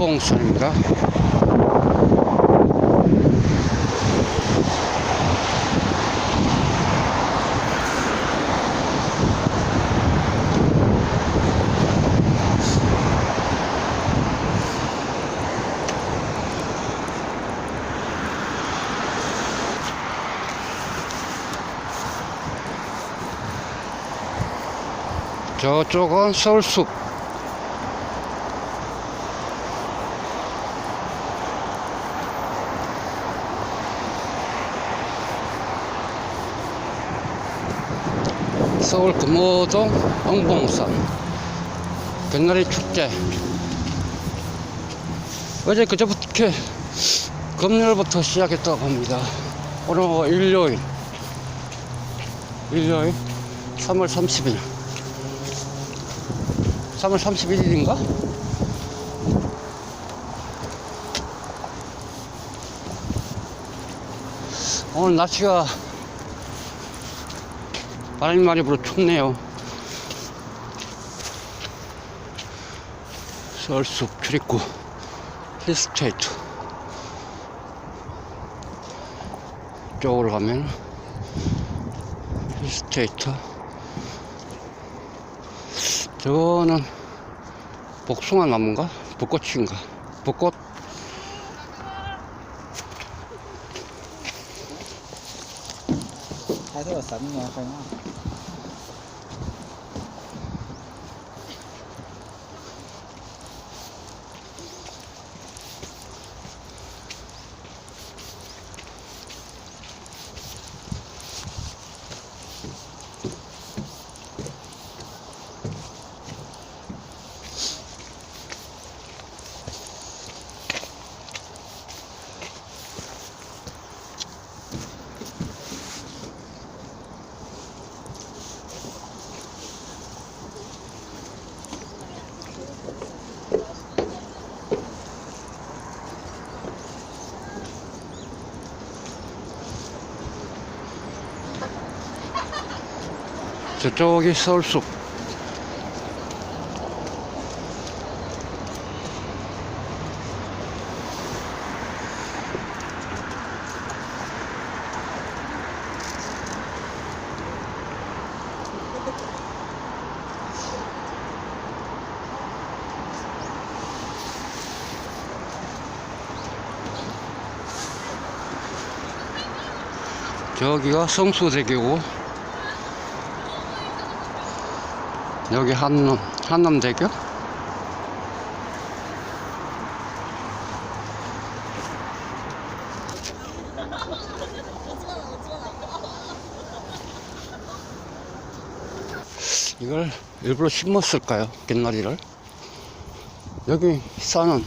엉봉산입니다. 저쪽은 서울숲. 서울 금호동 엉봉산 뱃날이 축제. 어제 그저부터 금요일부터 시작했다고 합니다. 오늘 일요일. 일요일? 3월 30일. 3월 31일인가? 오늘 날씨가 바람이 많이 불어 춥네요. 서울숲 출입구 힐스테이트 쪽으로 가면 힐스테이트 저거는 복숭아 나무인가? 벚꽃인가? 벚꽃 这什么颜啊 저쪽이 서울숲. 저기가 성수대교고 여기 한남, 한남대교? 이걸 일부러 심었을까요? 갯나리를? 여기 산은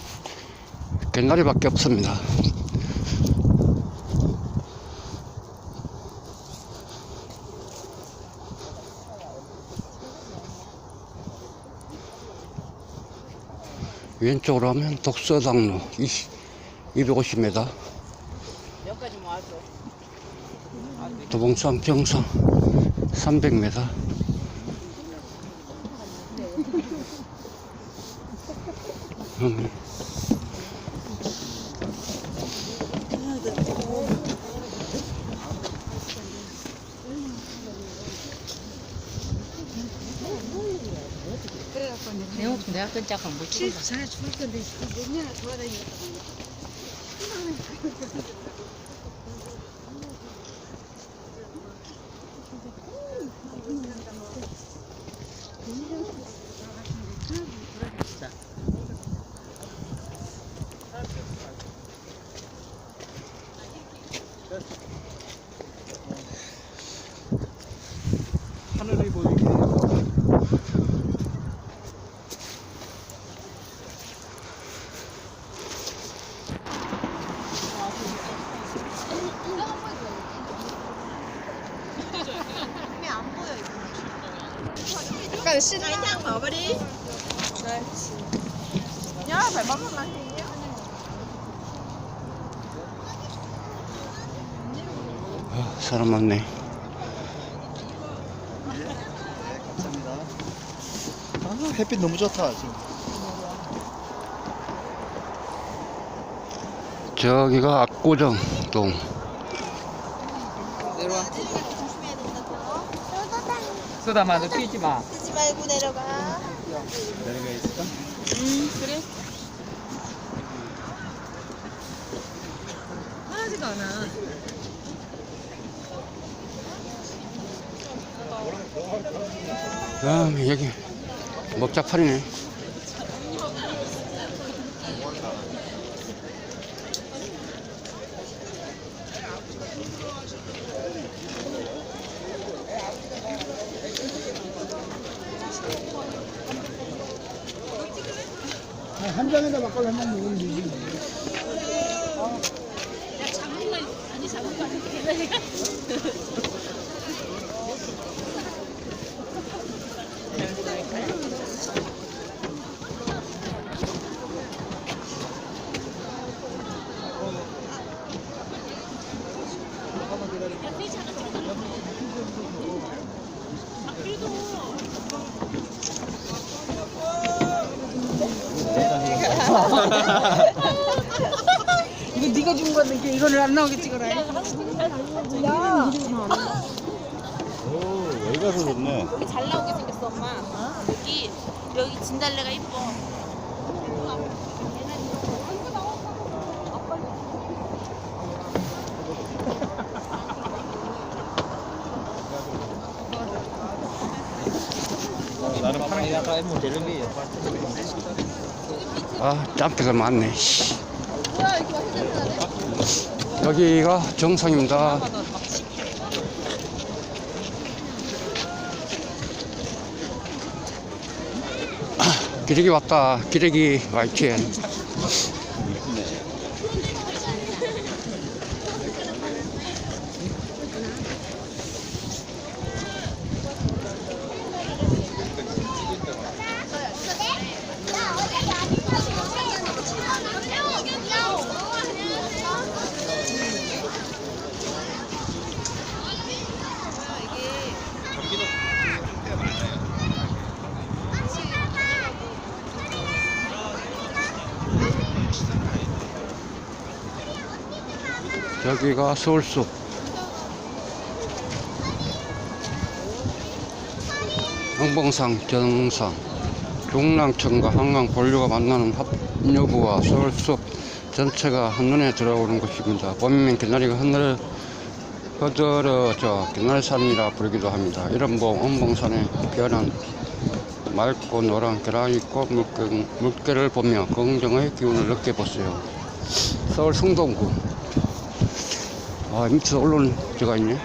갯나리밖에 없습니다. 왼쪽으로 하면 독서당로 20, 250m 여기까지 뭐 와서 도봉산 평상 300m 음, 내가 내가 끈짝한 못 치고 잘 죽을 건데 몇 년을 돌아다니겠다. 하늘이 보이게 약간 시 그냥 봐버리. 야, 발바닥 나. 아, 사람 많네 감사합니다 아 햇빛 너무 좋다 지금 저기가 압구정 동. 내려와. 조심해야 된다. 더. 쏟아 마, 너 뛰지 마. 뛰지 말고 내려가. 내려가 있을까? 응, 그래. 하나지가 않아. 아, 여기 먹자팔이네. 한 잔에다 막걸리 한잔 먹으면 되지. 네가 준 건데 이거를 안 나오게 찍어라. 오, 여기가 더 좋네. 여기 잘 나오게 생겼어, 엄마. 여기 여기 진달래가 이뻐. 뭐 아, 짬때가 많네. 씨. 여기가 정상입니다. 아, 기레기 왔다. 기레기 YTN. 여기가 서울숲. 항봉산 정상. 중랑천과 한강 본류가 만나는 합류구와 서울숲 전체가 한눈에 들어오는 곳입니다. 봄이면 개나리가 하늘을 허들어져 개나리산이라 부르기도 합니다. 이런 봄 엄봉산에 피어난 맑고 노란 계란이꽃 물개, 물개를 보며 긍정의 기운을 느껴보세요. 서울 승동구. 아, 밑에 올라오는 데가 있네.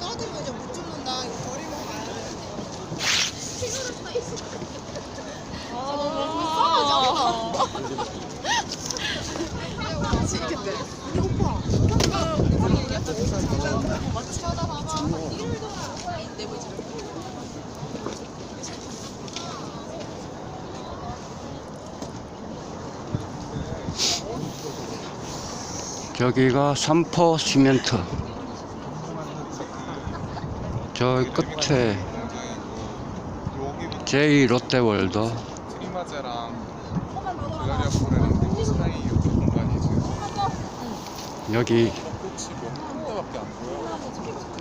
떨어뜨리면 이제 못 죽는다. 이거 버리고 가야 돼. 아, 너무 싸가지 우리 오빠. 쳐다봐봐. 이를 더 내보지. 저기가 삼포 시멘트. 저 끝에 제2 롯데월드. 여기.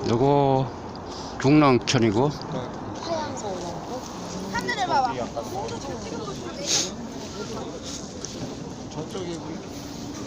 요거 중랑천이고 하늘을 봐봐. 저쪽이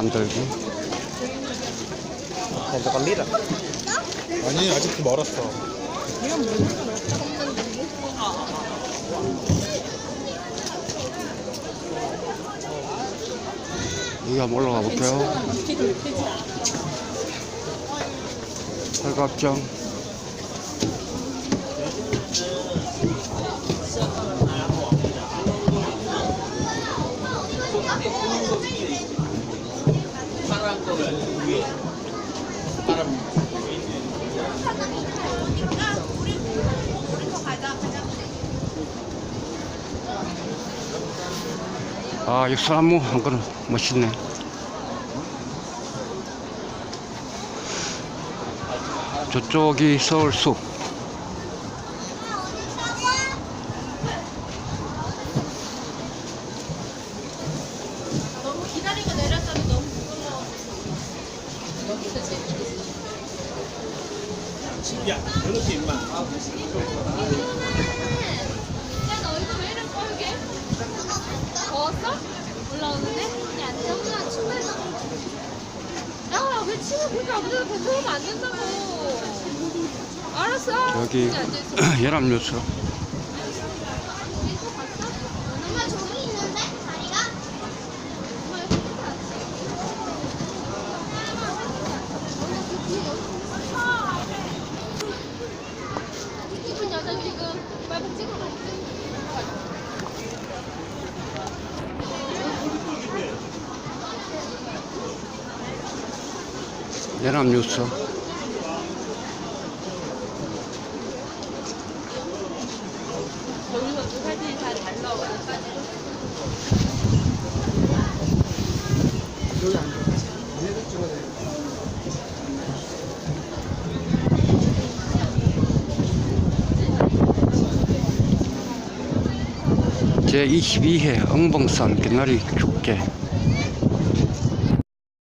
만들기. 아니 아직 멀었어. 여기 한번 올라가 볼게요. 팔각정. 아, 이 소나무 한 그릇 멋있네. 저쪽이 서울 숲. 너무 기다리고 내렸더니 너무 무거워. 야, 너 이거 왜 이렇게 빨개? 더웠어? 올라오는데? 아니, 안 돼. 침에서. 야, 왜 침을 안 된다고. 알았어. 여기 여기 앉아 있어. 연합뉴스. 엄마 저기 있는데? 다리가? 엄마 여기 끝에 앉아. 이쁜 여자 지금 빨리 찍어라. 연합뉴스. 여기서 그 사진이 다잘 나와요. 제22회 응봉산 개나리 축제